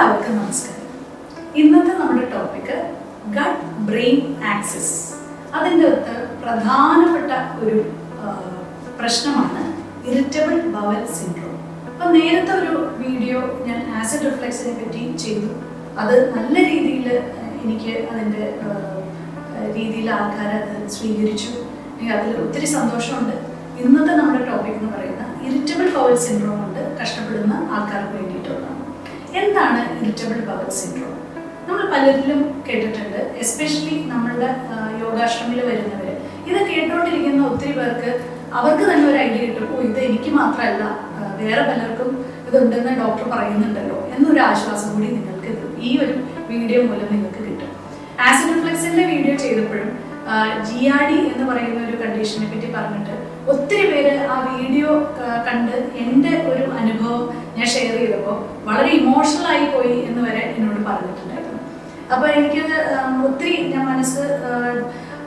എല്ലാവർക്കും നമസ്കാരം. ഇന്നത്തെ നമ്മുടെ ടോപ്പിക് ഗട്ട് ബ്രെയിൻ ആക്സിസ് അതിന്റെ അകത്ത് പ്രധാനപ്പെട്ട ഒരു പ്രശ്നമാണ് ഇറിറ്റബിൾ ബവൽ സിൻഡ്രോം അപ്പം നേരത്തെ ഒരു വീഡിയോ ഞാൻ ആസിഡ് റിഫ്ലക്സിനെ പറ്റി ചെയ്തു. അത് നല്ല രീതിയിൽ എനിക്ക് അതിന്റെ രീതിയിൽ ആൾക്കാർ അത് സ്വീകരിച്ചു. എനിക്ക് അതിൽ ഒത്തിരി സന്തോഷമുണ്ട്. ഇന്നത്തെ നമ്മുടെ ടോപ്പിക് എന്ന് പറയുന്നത് ഇറിറ്റബിൾ ബവൽ സിൻഡ്രോം കൊണ്ട് കഷ്ടപ്പെടുന്ന ആൾക്കാർക്ക് വേണ്ടിയിട്ടുള്ളതാണ്. എന്താണ് ഇറിറ്റബിൾ ബവൽ സിൻഡ്രോം? നമ്മൾ പലരിലും കേട്ടിട്ടുണ്ട് എസ്പെഷ്യലി നമ്മളുടെ യോഗാശ്രമിൽ വരുന്നവർ ഇത് കേട്ടുകൊണ്ടിരിക്കുന്ന ഒത്തിരി പേർക്ക് അവർക്ക് തന്നെ ഒരു ഐഡിയ കിട്ടും ഓ ഇത് എനിക്ക് മാത്രമല്ല വേറെ പലർക്കും ഇതുണ്ടെന്ന് ഡോക്ടർ പറയുന്നുണ്ടല്ലോ എന്നൊരു ആശ്വാസം കൂടി നിങ്ങൾക്ക് ഈ ഒരു വീഡിയോ മൂലം നിങ്ങൾക്ക് കിട്ടും. ആസിഡ് റിഫ്ലക്സിന്റെ വീഡിയോ ചെയ്തപ്പോഴും ജി ആർ ഡി എന്ന് പറയുന്ന ഒരു കണ്ടീഷനെ പറ്റി പറഞ്ഞിട്ട് ഒത്തിരി പേര് ആ വീഡിയോ കണ്ട് എന്റെ ഷെയർ ചെയ്തപ്പോൾ വളരെ ഇമോഷണൽ ആയി പോയി എന്ന് വരെ എന്നോട് പറഞ്ഞിട്ടുണ്ടായിരുന്നു അപ്പോൾ എനിക്ക് ആം, ഒത്തിരി ഞാൻ മനസ്സ്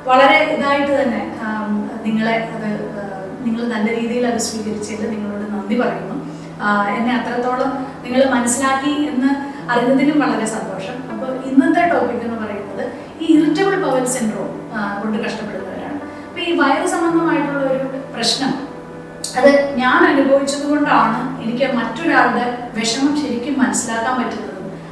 വളരെ ഇതായിട്ട് തന്നെ നിങ്ങളെ അത് നിങ്ങൾ നല്ല രീതിയിൽ അത് സ്വീകരിച്ചതിൽ നിങ്ങളോട് നന്ദി പറയുന്നു. എന്നെ അത്രത്തോളം നിങ്ങൾ മനസ്സിലാക്കി എന്ന് അറിഞ്ഞതിനും വളരെ സന്തോഷം. അപ്പോൾ ഇന്നത്തെ ടോപ്പിക് എന്ന് പറയുന്നത് ഈ ഇറിറ്റബിൾ പവൽ സിൻഡ്രോം കൊണ്ട് കഷ്ടപ്പെടുന്നവരാണ്. അപ്പോൾ ഈ വയറ് സംബന്ധമായിട്ടുള്ള ഒരു പ്രശ്നം അത് ഞാൻ അനുഭവിച്ചത് കൊണ്ടാണ് എനിക്ക് മറ്റൊരാളുടെ വിഷമം ശരിക്കും മനസ്സിലാക്കാൻ പറ്റുന്നത്.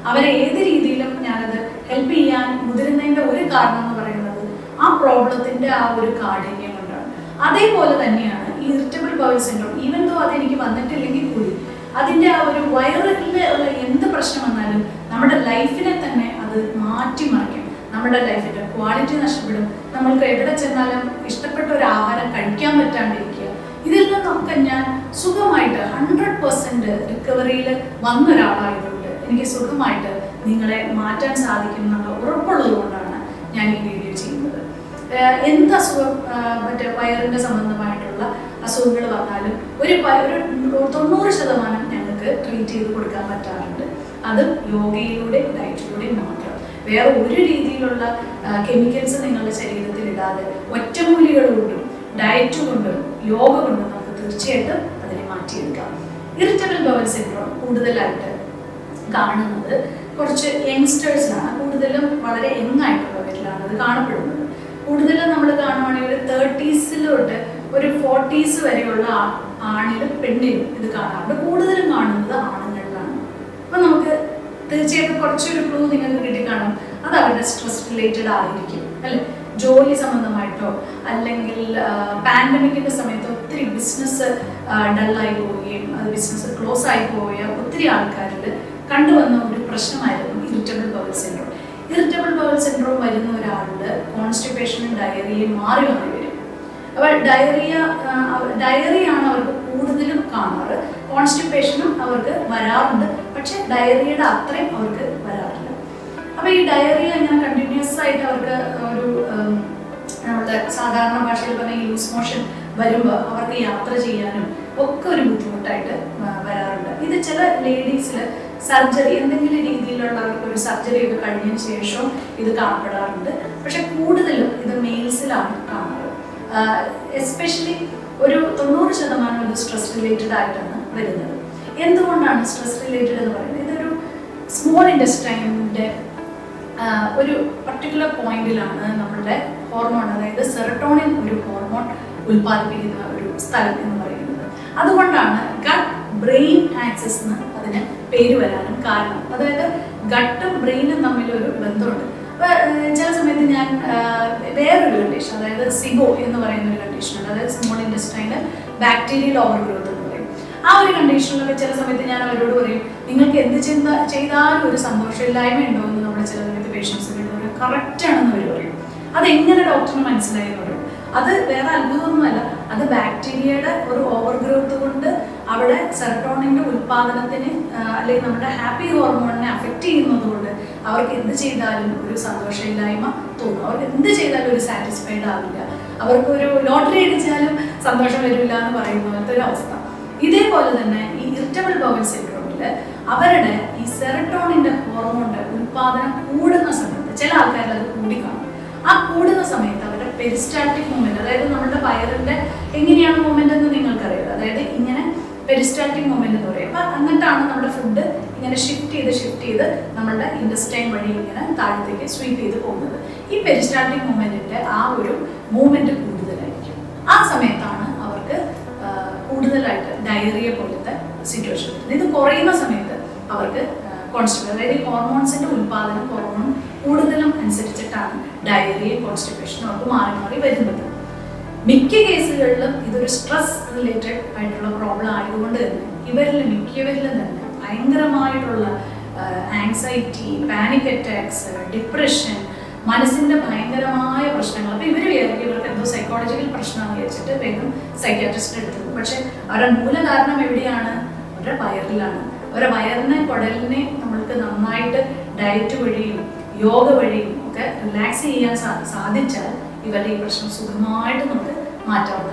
അവരെ ഏത് രീതിയിലും ഞാനത് ഹെൽപ്പ് ചെയ്യാൻ മുതിരുന്നതിന്റെ ഒരു കാരണം എന്ന് പറയുന്നത് ആ പ്രോബ്ലത്തിന്റെ ആ ഒരു കാഠിന്യം കൊണ്ടാണ്. അതേപോലെ തന്നെയാണ് ഈ irritable bowel syndrome even though അത് എനിക്ക് വന്നിട്ടില്ലെങ്കിൽ കൂടി അതിന്റെ ആ ഒരു വയറിന്റെ ഉള്ള എന്ത് പ്രശ്നം വന്നാലും നമ്മുടെ ലൈഫിനെ തന്നെ അത് മാറ്റിമറിക്കും. നമ്മുടെ ലൈഫിന്റെ ക്വാളിറ്റി നഷ്ടപ്പെടും. നമ്മൾക്ക് എവിടെ ചെന്നാലും ഇഷ്ടപ്പെട്ട ഒരു ആഹാരം കഴിക്കാൻ പറ്റാണ്ടിരിക്കുക ഇതിൽ നിന്നൊക്കെ ഞാൻ സുഖമായിട്ട് ഹൺഡ്രഡ് പെർസെന്റ് റിക്കവറിയിൽ വന്ന ഒരാളായതുകൊണ്ട് എനിക്ക് സുഖമായിട്ട് നിങ്ങളെ മാറ്റാൻ സാധിക്കും എന്നുള്ള ഉറപ്പുള്ളത് കൊണ്ടാണ് ഞാൻ ഈ വീഡിയോ ചെയ്യുന്നത്. എന്ത് അസുഖം മറ്റേ വയറിന്റെ സംബന്ധമായിട്ടുള്ള അസുഖങ്ങൾ വന്നാലും ഒരു തൊണ്ണൂറ് ശതമാനം ഞങ്ങൾക്ക് ട്രീറ്റ് ചെയ്ത് കൊടുക്കാൻ പറ്റാറുണ്ട്. അത് യോഗയിലൂടെ ഡയറ്റിലൂടെ മാത്രം. വേറെ ഒരു രീതിയിലുള്ള കെമിക്കൽസ് നിങ്ങളുടെ ശരീരത്തിൽ ഇടാതെ ഒറ്റമൂലികൾ കൊണ്ടും ഡയറ്റ് കൊണ്ടും യോഗ കൊണ്ടും നമുക്ക് തീർച്ചയായിട്ടും അതിനെ മാറ്റിയെടുക്കാം. ഇറിറ്റബിൾ ബവൽ സിൻഡ്രോം കൂടുതലായിട്ട് കാണുന്നത് കുറച്ച് യങ്സ്റ്റേഴ്സിലാണ് കൂടുതലും വളരെ യങ് ആയിട്ടുള്ളവരിലാണ് അത് കാണപ്പെടുന്നത്. കൂടുതലും നമ്മൾ കാണുവാണെങ്കിൽ ഒരു തേർട്ടീസിലോട്ട് ഒരു ഫോർട്ടീസ് വരെയുള്ള ആണിലും പെണ്ണിലും ഇത് കാണാറുണ്ട്. കൂടുതലും കാണുന്നത് ആണുങ്ങളിലാണ്. അപ്പം നമുക്ക് തീർച്ചയായിട്ടും കുറച്ചൊരു ക്ലൂ നിങ്ങൾക്ക് കിട്ടിക്കാണും. അത് അവരുടെ സ്ട്രെസ് റിലേറ്റഡ് ആയിരിക്കും അല്ലേ? ജോലി സംബന്ധമായിട്ടോ അല്ലെങ്കിൽ പാൻഡമിക്കിന്റെ സമയത്ത് ഒത്തിരി ബിസിനസ് ഡള്ളായി പോവുകയും അത് ബിസിനസ് ക്ലോസ് ആയി പോയ ഒത്തിരി ആൾക്കാരിൽ കണ്ടുവന്ന ഒരു പ്രശ്നമായിരുന്നു irritable bowel syndrome irritable bowel syndrome വരുന്ന ഒരാളുടെ കോൺസ്റ്റിപ്പേഷനും ഡയറിയയും മാറി മാറി വരും. അപ്പോൾ ഡയറിയ ഡയറിയാണ് അവർക്ക് കൂടുതലും കാണാറ്. കോൺസ്റ്റിപ്പേഷനും അവർക്ക് വരാറുണ്ട്. പക്ഷെ ഡയറിയയുടെ അത്രയും അവർക്ക് വരാറില്ല. അപ്പോൾ ഈ ഡയറിയ ഇങ്ങനെ കണ്ടിന്യൂസ് ആയിട്ട് അവർക്ക് ഒരു സാധാരണ ഭാഷയിൽ പറഞ്ഞ ലൂസ് മോഷൻ വരുമ്പോൾ അവർക്ക് യാത്ര ചെയ്യാനും ഒക്കെ ഒരു ബുദ്ധിമുട്ടായിട്ട് വരാറുണ്ട്. ഇത് ചില ലേഡീസിൽ സർജറി എന്തെങ്കിലും രീതിയിലുള്ള അവർക്ക് ഒരു സർജറി ഒക്കെ കഴിഞ്ഞതിന് ശേഷം ഇത് കാണപ്പെടാറുണ്ട്. പക്ഷെ കൂടുതലും ഇത് മെയിൽസിലാണ് കാണുന്നത്. എസ്പെഷ്യലി ഒരു തൊണ്ണൂറ് ശതമാനം ഇത് സ്ട്രെസ് റിലേറ്റഡ് ആയിട്ടാണ് വരുന്നത്. എന്തുകൊണ്ടാണ് സ്ട്രെസ് റിലേറ്റഡ് എന്ന് പറയുന്നത്? ഇതൊരു സ്മോൾ ഇൻഡസ്ട്രൈന്റെ ഒരു പർട്ടിക്കുലർ പോയിന്റിലാണ് നമ്മളുടെ ഹോർമോൺ അതായത് സെറട്ടോണിൻ ഒരു ഹോർമോൺ ഉൽപ്പാദിപ്പിക്കുന്ന ഒരു സ്ഥലം എന്ന് പറയുന്നത്. അതുകൊണ്ടാണ് ഗട്ട് ബ്രെയിൻ ആക്സസ് എന്ന് അതിന് പേര് വരാനും കാരണം. അതായത് ഗട്ടും ബ്രെയിനും തമ്മിലൊരു ബന്ധമുണ്ട്. അപ്പോൾ ചില സമയത്ത് ഞാൻ വേറൊരു കണ്ടീഷൻ അതായത് സിബോ എന്ന് പറയുന്ന ഒരു കണ്ടീഷൻ ഉണ്ട്. അതായത് small intestinal bacterial overgrowth എന്ന് പറയും. ആ ഒരു കണ്ടീഷനിലൊക്കെ ചില സമയത്ത് ഞാൻ അവരോട് പറയും നിങ്ങൾക്ക് എന്ത് ചെയ്ത ചെയ്താലും ഒരു സന്തോഷമില്ലായ്മ ഉണ്ടോ എന്ന് നമ്മുടെ ചില സമയത്ത് പേഷ്യൻസ് കറക്റ്റ് ആണെന്ന് അവർ പറയും. അതെങ്ങനെ ഡോക്ടറിന് മനസ്സിലായി എന്ന് അത് വേറെ അത്ഭുതമൊന്നുമല്ല. അത് ബാക്ടീരിയയുടെ ഒരു ഓവർ ഗ്രോത്ത് കൊണ്ട് അവിടെ സെറട്ടോണിന്റെ ഉൽപ്പാദനത്തിന് അല്ലെങ്കിൽ നമ്മുടെ ഹാപ്പി ഹോർമോണിനെ അഫക്റ്റ് ചെയ്യുന്നത് കൊണ്ട് അവർക്ക് എന്ത് ചെയ്താലും ഒരു സന്തോഷമില്ലായ്മ തോന്നും. അവർക്ക് എന്ത് ചെയ്താലും ഒരു സാറ്റിസ്ഫൈഡ് ആവില്ല. അവർക്ക് ഒരു ലോട്ടറി അടിച്ചാലും സന്തോഷം വരില്ല എന്ന് പറയുന്ന പോലത്തെ ഒരു അവസ്ഥ. ഇതേപോലെ തന്നെ ഈ ഇറിറ്റബിൾ ബവൽ സിൻഡ്രോമിൽ അവരുടെ ഈ സെറട്ടോണിന്റെ ഹോർമോണിന്റെ ഉൽപ്പാദനം കൂടുന്ന സമയത്ത് ചില ആൾക്കാരിൽ അത് കൂടിക്കാണും. ആ കൂടുന്ന സമയത്ത് അവരുടെ പെരിസ്റ്റാറ്റിക് മൂവ്മെന്റ് അതായത് നമ്മുടെ വയറിന്റെ എങ്ങനെയാണ് മൂവ്മെന്റ് എന്ന് നിങ്ങൾക്കറിയാം. അതായത് ഇങ്ങനെ പെരിസ്റ്റാറ്റിക് മൂവ്മെന്റ് എന്ന് പറയും. അപ്പൊ എന്നിട്ടാണ് നമ്മുടെ ഫുഡ് ഇങ്ങനെ ഷിഫ്റ്റ് ചെയ്ത് ഷിഫ്റ്റ് ചെയ്ത് നമ്മുടെ ഇൻഡസ്റ്റൈൻ വഴി ഇങ്ങനെ താഴത്തേക്ക് സ്വീപ്പ് ചെയ്ത് പോകുന്നത്. ഈ പെരിസ്റ്റാറ്റിക് മൂവ്മെന്റിന്റെ ആ ഒരു മൂവ്മെന്റ് കൂടുതലായിരിക്കും. ആ സമയത്താണ് അവർക്ക് കൂടുതലായിട്ട് ഡയറിയ പോലത്തെ സിറ്റുവേഷൻ ഇത് കുറയുന്ന സമയത്ത് അവർക്ക് കോൺസ്റ്റബിൾ അതായത് ഹോർമോൺസിന്റെ ഉൽപാദനം കുറവും കൂടുതലും അനുസരിച്ചിട്ടാണ് ഡയറിയും കോൺസ്റ്റിപ്പേഷനും അവർക്ക് മാറി മാറി വരുന്നത്. മിക്ക കേസുകളിലും ഇതൊരു സ്ട്രെസ് റിലേറ്റഡ് ആയിട്ടുള്ള പ്രോബ്ലം ആയതുകൊണ്ട് തന്നെ ഇവരിൽ മിക്കവരിലും തന്നെ ഭയങ്കരമായിട്ടുള്ള ആങ്സൈറ്റി പാനിക് അറ്റാക്സ് ഡിപ്രഷൻ മനസ്സിന്റെ ഭയങ്കരമായ പ്രശ്നങ്ങൾ. അപ്പൊ ഇവർ വിചാരിക്കും ഇവർക്ക് എന്തോ സൈക്കോളജിക്കൽ പ്രശ്നമാണെന്ന് വിചാരിച്ചിട്ട് വേഗം സൈക്കാട്രിസ്റ്റ് എടുത്തു പക്ഷെ അവരുടെ മൂല കാരണം എവിടെയാണ്? അവരുടെ വയറിലാണ്. അവരുടെ വയറിനെ കുടലിനെ നമ്മൾക്ക് നന്നായിട്ട് ഡയറ്റ് വഴിയും യോഗ വഴിയും ഒക്കെ റിലാക്സ് ചെയ്യാൻ സാധിച്ചാൽ ഇവരുടെ ഈ പ്രശ്നം സുഖമായിട്ട് നമുക്ക് മാറ്റാവുന്ന